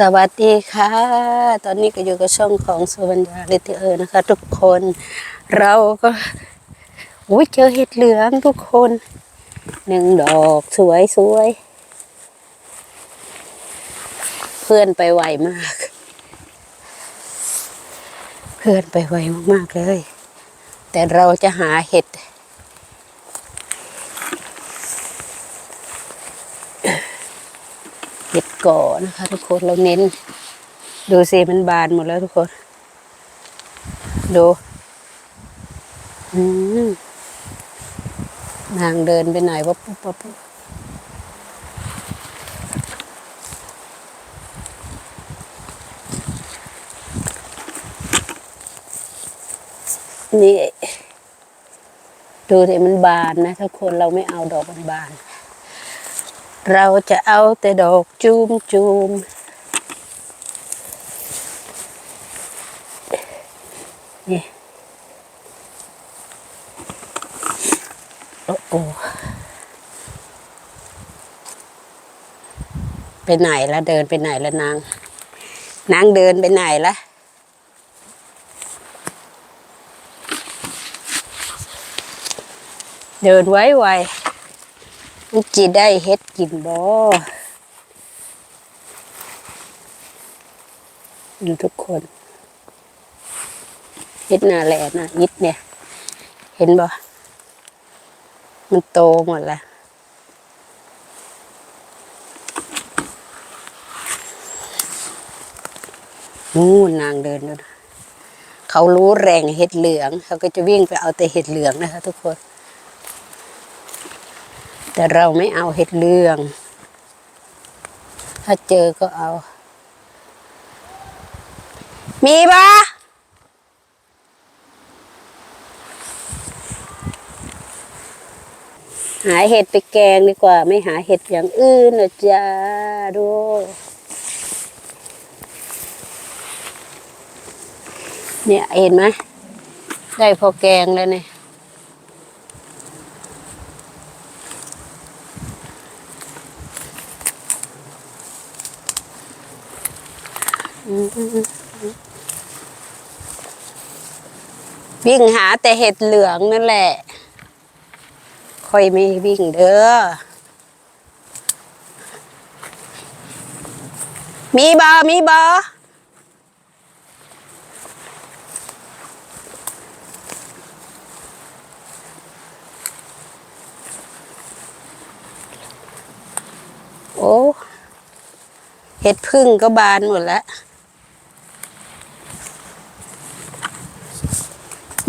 สวัสดีค่ะ ตอนนี้ก็อยู่กับช่องของสุวรรณาเลติเออร์นะคะ ทุกคนเราก็อุ้ยเจอเห็ดเหลืองทุกคนหนึ่งดอกสวยสวยเพื่อนไปไวมาก เพื่อนไปไวมากๆเลย แต่เราจะหาเห็ด เห็ด ก่อนะคะ ทุกคนเราเน้น ดูสิมันบานหมดแล้วทุกคน ดูอืมนางเดินไปไหนวะปุ๊บปุ๊บปุ๊บนี่ ดูสิมันบานนะทุกคนเราไม่เอาดอกมันบาน เราจะเอาแต่ดอกจูมจูมนี่โอ้โอไปไหนละเดินไปไหนละนาง นางเดินไปไหนละเดินไว้ไว มันจีได้เฮ็ดกินบ่ดูทุกคนเฮ็ดหนาแหลนะยิดเนี่ย เห็นบ่มันโตหมดแล้วนู่นนางเดินแล้วนเขารู้แรงเห็ดเหลือง เขาก็จะวิ่งไปเอาแต่เห็ดเหลืองนะคะทุกคน แต่เราไม่เอาเห็ดเหลือง ถ้าเจอก็เอา มีปะหาเห็ดไปแกงดีกว่า ไม่หาเห็ดอย่างอื่นนะจ๊ะดูเนี่ยเห็นไหมได้พอแกงแล้วเนี่ย วิ่งหาแต่เห็ดเหลืองนั่นแหละ ค่อยไม่วิ่งเด้อ มีบอมีบอโอ้ เห็ดพึ่งก็บานหมดแล้ว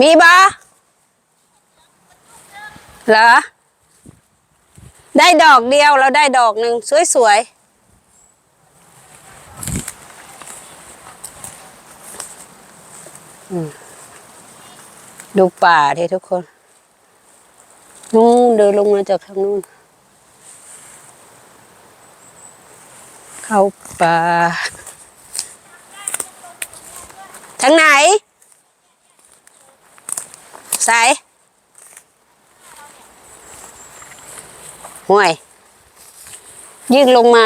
มีบอเหรอ ได้ดอกเดียวเราได้ดอกหนึ่งสวยๆดูป่าดิทุกคน นู่นเดินลงมาจากทางนู้น เข้าป่า ทางไหน ใส่ห่วยยิ่งลงมา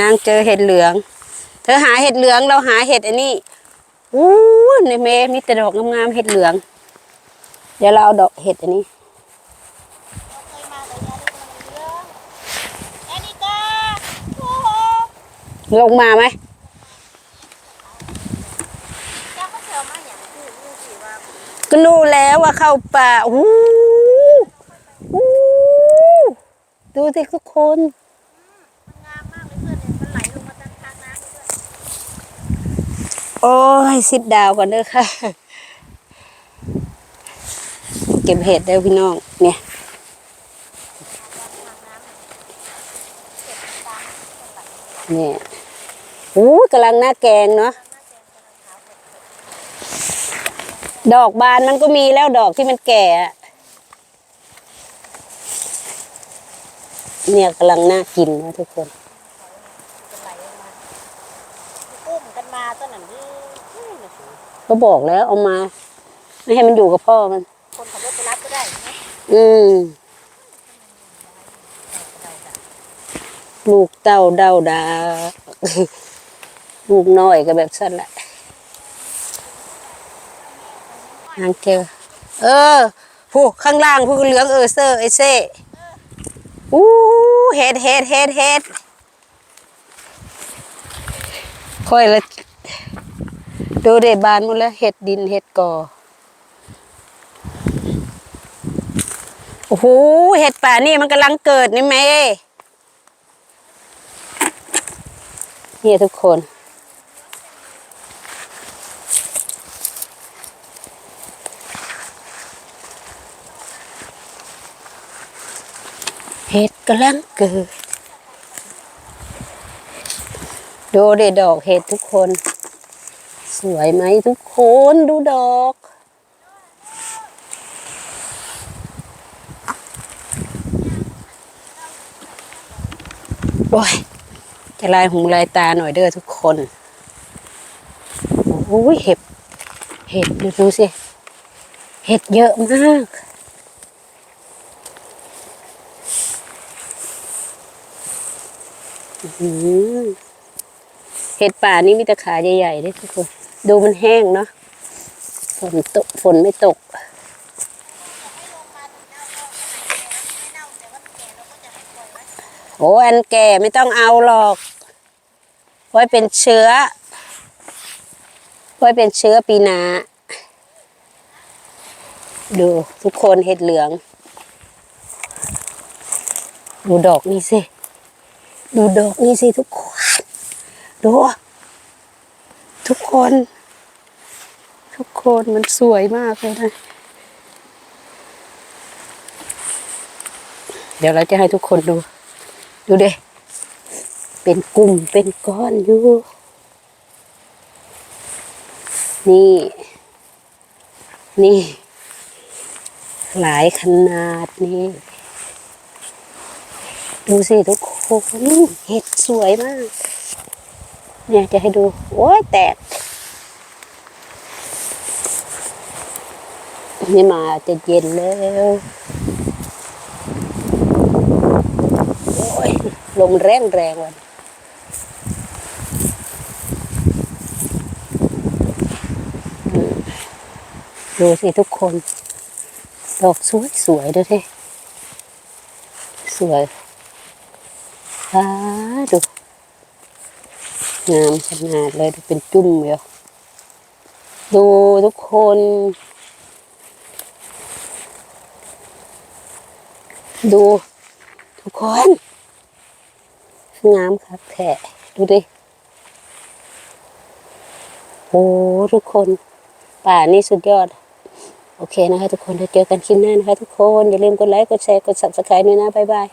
นางเจอเห็ดเหลือง เธอหาเห็ดเหลืองเราหาเห็ดอันนี้อู้ในเมมีแต่ดอกงามๆเห็ดเหลือง เดี๋ยวเราเอาดอกเห็ดอันนี้ แอนิกาโอ้โห ลงมาไหมก็รู้แล้วว่าเข้าป่าอู้หูดูสิทุกคนโอ้ยสิบดาวก่อนเด้อค่ะ เก็บเห็ดได้พี่น้อง เนี่ยเนี่ย อู้กำลังหน้าแกงเนาะดอกบานมันก็มีแล้วดอกที่มันแก่อะเนี่ยกำลังน่ากินนะทุกคนมันไหลลงมาอุ้มกันมาต้นนั้นนี่อุ้ยน่ะสิก็บอกแล้วเอามา ไม่ให้มันอยู่กับพ่อมัน คนเขาอืมลูกเต้าเด้าดา ลูกน้อยก็แบบสั้นแหละนางเจอเออผู้ข้างล่างผู้เหลืองเออเซอร์ไอเซ่อู้เฮ็ดเฮ็ดเฮ็ดเฮ็ดค่อยละดูเดบานหมดแล้วเฮ็ดดินเฮ็ดกอโอ้โหเห็ดป่านี่มันกำลังเกิดนี่แม่เนี่ยทุกคน เห็ดกำลังเกิด ดูเดดอกเห็ดทุกคน สวยไหมทุกคนดูดอก โอ้ย จะลายหูลายตาหน่อยเด้อทุกคน โอ้ยเห็บเห็ดดูดูสิ เห็ดเยอะมาก อืม เห็ดป่านี่มีแต่ขาใหญ่ๆด้วยทุกคน ดูมันแห้งเนาะ ฝนตก ฝนไม่ตก โอ้อันแก่ไม่ต้องเอาหรอก ไว้เป็นเชื้อ ไว้เป็นเชื้อปีนาดูทุกคนเห็ดเหลือง ดูดอกนี่สิ ดูดอกนี่สิทุกคน ดู ทุกคน ทุกคนมันสวยมากเลยนะ เดี๋ยวเราจะให้ทุกคนดู ดูเด้เป็นกลุ่มเป็นก้อนอยู่ นี่ นี่ หลายขนาดนี่ ดูสิทุกคนเห็ดสวยมาก เนี่ยจะให้ดู โอ้ยแตก นี่มาจะเย็นแล้วโอ้ยลมแรงแรงวันดูสิทุกคน ดอกสวยสวยๆดูสิสวย อ้าดูงามขนาดเลยดูเป็นจุ่มเลยดูทุกคน ดู ทุกคนงามครับแท้ดูดิโอ้ทุกคน ป่านี่สุดยอด โอเคนะคะทุกคนเดี๋ยวเจอกันคลิปหน้านะคะทุกคน อย่าลืมกดไลค์ กดแชร์ กด subscribe ด้วยนะ บ๊ายบาย